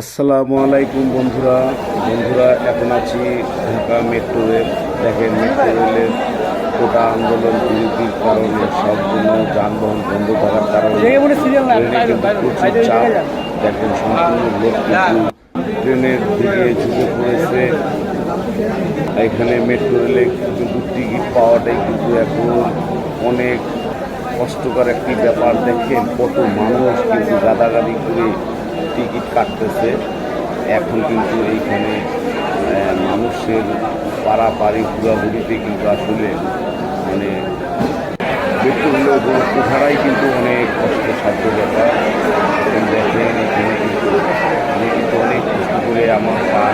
আসসালামু আলাইকুম বন্ধুরা। বন্ধুরা এখন আছি ঢাকা মেট্রো রেল দেখেন মেট্রো রেলের কোটা আন্দোলন বিরোধীর কারণে সম্পূর্ণ যানবাহন বন্ধ থাকার কারণে প্রচুর চাপ। দেখেন সম্পূর্ণ লোক ট্রেনের দিকে ঝুঁকে পড়েছে। এখানে মেট্রো রেলে কিন্তু টিকিট পাওয়াটাই কিন্তু এখন অনেক কষ্টকর একটি ব্যাপার। দেখেন কত মানুষ কিন্তু গাদাগাদি করে টিকিট কাটতেছে। এখন কিন্তু এইখানে মানুষের পাড়াপাড়ি ঘোরাঘুরিতে কিন্তু আসলে মানে ওঠারাই কিন্তু অনেক কষ্টসাধ্য ব্যাপার। দেখেন, এখানে কিন্তু আমি কিন্তু অনেক কষ্ট করে আমার পা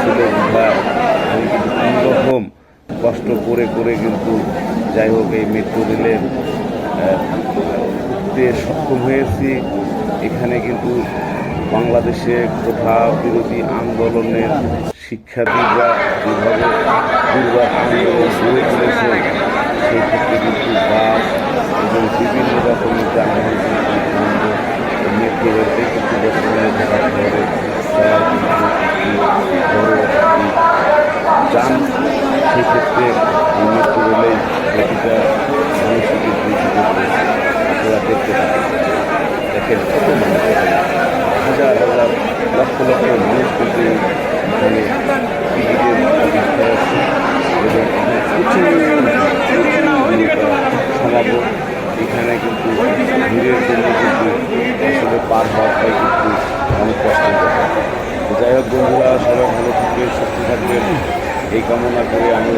ছিল উঠার আমি কিন্তু কোনোরকম কষ্ট করে করে কিন্তু যাই হোক এই মেট্রো রেলের উঠতে সক্ষম হয়েছি। এখানে কিন্তু বাংলাদেশে কোঠা বিরোধী আন্দোলনের শিক্ষার্থীরা যেভাবে দুর্বার আন্দোলন গড়ে তুলেছে সেই ক্ষেত্রে কিন্তু বাস এবং বিভিন্ন রকমের যানবাহন বন্ধ মেট্রো কিন্তু বর্তমানে ঢাকা শহরে যান সেই ক্ষেত্রে এই মেট্রো রেলের প্রতিটা মানুষই কিন্তু সুযোগ রয়েছে আপনারা দেখতে পাবেন দেখেন কত মানুষ। হাজার হাজার, লক্ষ লক্ষ মানুষ কিন্তু টিকিট করাচ্ছে এবং এখানে কিন্তু ভিড়ের জন্য কিন্তু আসলে পার হওয়াটাই কিন্তু অনেক কষ্টের যাই হোক বন্ধুরা, সবাই ভালো থাকবে সুস্থ থাকবেন। এই কামনা করে আমি